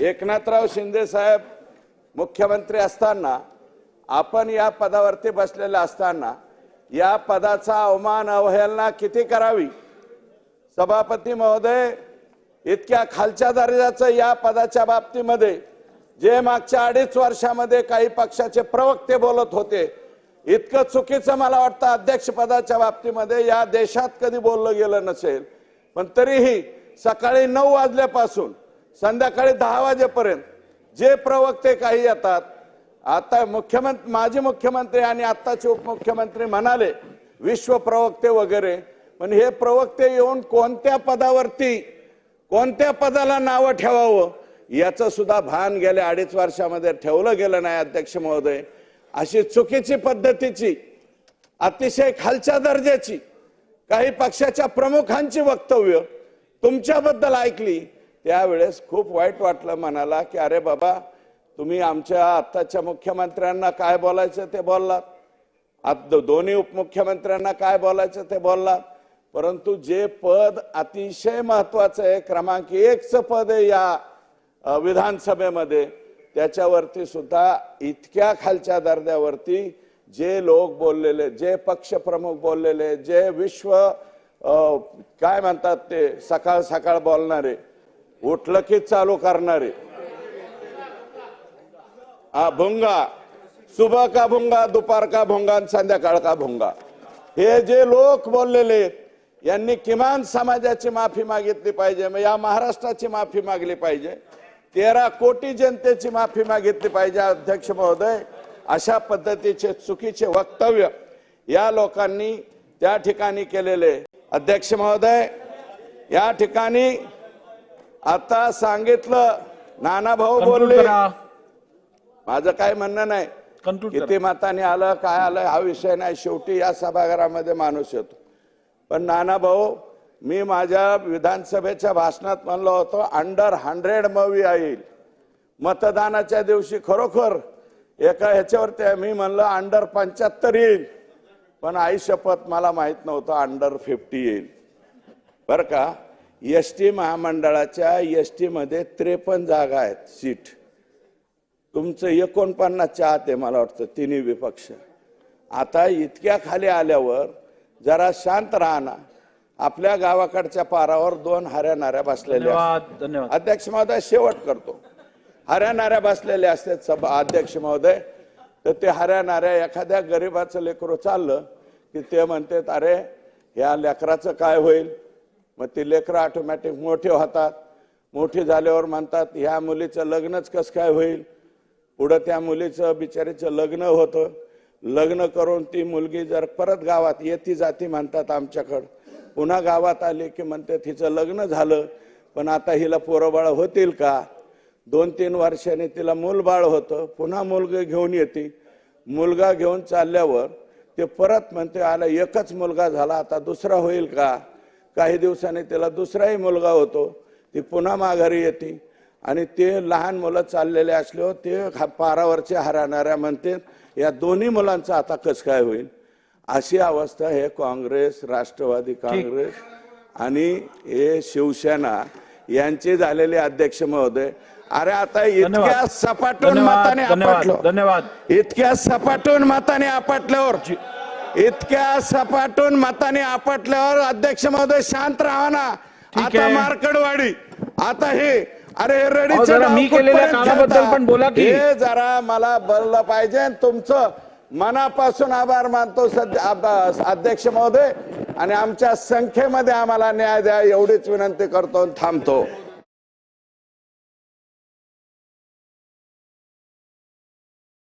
एकनाथराव शिंदे साहेब मुख्यमंत्री असताना आपण या पदावरती बसलेले असताना या पदाचा अवमान अवहेलना किती करावी? सभापती महोदय इतक्या खालच्या दर्जाचं या पदाच्या बाबतीमध्ये जे मागच्या अडीच वर्षामध्ये काही पक्षाचे प्रवक्ते बोलत होते इतकं चुकीचं मला वाटतं अध्यक्षपदाच्या बाबतीमध्ये या देशात कधी बोललं गेलं नसेल. पण तरीही सकाळी नऊ वाजल्यापासून संध्याकाळी दहा वाजेपर्यंत जे प्रवक्ते काही येतात आता मुख्यमंत्री माजी मुख्यमंत्री आणि आत्ताचे उपमुख्यमंत्री म्हणाले विश्व प्रवक्ते वगैरे पण हे प्रवक्ते येऊन कोणत्या पदावरती कोणत्या पदाला नावं ठेवावं याचं सुद्धा भान गेल्या अडीच वर्षामध्ये ठेवलं गेलं नाही अध्यक्ष महोदय. अशी चुकीची पद्धतीची अतिशय खालच्या दर्जाची काही पक्षाच्या प्रमुखांची वक्तव्य तुमच्याबद्दल ऐकली त्यावेळेस खूप वाईट वाटलं मनाला की अरे बाबा तुम्ही आमच्या आत्ताच्या मुख्यमंत्र्यांना काय बोलायचं ते बोललात. आता दोन्ही उपमुख्यमंत्र्यांना काय बोलायचं ते बोललात. परंतु जे पद अतिशय महत्वाचं आहे क्रमांक एकचं पद आहे या विधानसभेमध्ये त्याच्यावरती सुद्धा इतक्या खालच्या दर्जावरती जे लोक बोललेले जे पक्षप्रमुख बोललेले जे विश्व काय म्हणतात ते सकाळ सकाळ बोलणारे उठलं की चालू करणारे. हा भुंगा. सुबह का भुंगा दुपार का भुंगा आणि संध्याकाळ का भुंगा. हे जे लोक बोललेले यांनी किमान समाजाची माफी मागितली पाहिजे मग या महाराष्ट्राची माफी मागली पाहिजे. तेरा कोटी जनतेची माफी मागितली पाहिजे अध्यक्ष महोदय. अशा पद्धतीचे चुकीचे वक्तव्य या लोकांनी त्या ठिकाणी केलेले. अध्यक्ष महोदय या ठिकाणी आता सांगितलं नाना भाऊ बोलले. माझं काय म्हणणं नाही. किती मताने आलं काय आलं हा विषय नाही. शेवटी या सभागृहामध्ये माणूस येतो. पण नाना भाऊ मी माझ्या विधानसभेच्या भाषणात म्हणलो होतो अंडर हंड्रेड मवी येईल मतदानाच्या दिवशी खरोखर एका ह्याच्यावरती मी म्हणलं अंडर पंच्याहत्तर येईल. पण आई शपथ मला माहीत नव्हतं अंडर फिफ्टी येईल. बरं का? एस टी महामंडळाच्या एसमध्ये त्रेपन्न जागा आहेत सीट. तुमचं एकोणपन्नासच्या आत आहे मला वाटतं तिन्ही विपक्ष. आता इतक्या खाली आल्यावर जरा शांत राहणार आपल्या गावाकडच्या पारावर दोन हऱ्यानाऱ्या बसलेल्या. धन्यवाद अध्यक्ष महोदय शेवट करतो. हऱ्यानाऱ्या बसलेले असतात सभा अध्यक्ष महोदय. तर ते हऱ्यानाऱ्या एखाद्या गरीबाचं लेकरू चाललं की ते म्हणतात अरे ह्या लेकराचं काय होईल? मग ती लेकरं ऑटोमॅटिक मोठे होतात. मोठी झाल्यावर म्हणतात ह्या मुलीचं लग्नच कसं काय होईल? पुढं त्या मुलीचं बिचारीचं लग्न होतं. लग्न करून ती मुलगी जर परत गावात येती जाती म्हणतात आमच्याकडं. पुन्हा गावात आली की म्हणते तिचं लग्न झालं पण आता हिला पोरबाळ होतील का? दोन तीन वर्षांनी तिला मूलबाळ होतं. पुन्हा मुलगी घेऊन येते. मुलगा घेऊन चालल्यावर ते परत म्हणते आला एकच मुलगा झाला आता दुसरा होईल का? काही दिवसांनी तिला दुसराही मुलगा होतो. ती पुन्हा माघारी येते. आणि ते लहान मुलं चाललेले असल्यावर ते पारावरचे हराणाऱ्या म्हणते या दोन्ही मुलांचं आता कसं काय होईल? अशी अवस्था हे काँग्रेस राष्ट्रवादी काँग्रेस आणि हे शिवसेना यांचे झालेले अध्यक्ष महोदय. अरे आता इतक्या. सपाटून मताने आपटलो. धन्यवाद. इतक्या सपाटून मताने आपटल्यावर इतक्या सपाटून मताने आपटल्यावर अध्यक्ष महोदय शांत राहा ना आता. मार्कडवाडी आता हे अरे रडीचे डाव मी केलेल्या कामाबद्दल? पण बोला की. हे जरा मला बोललं पाहिजे तुमचं मनापासून आभार मानतो सध्या अध्यक्ष महोदय आणि आमच्या संख्येमध्ये आम्हाला न्याय द्या एवढीच विनंती करतो आणि थांबतो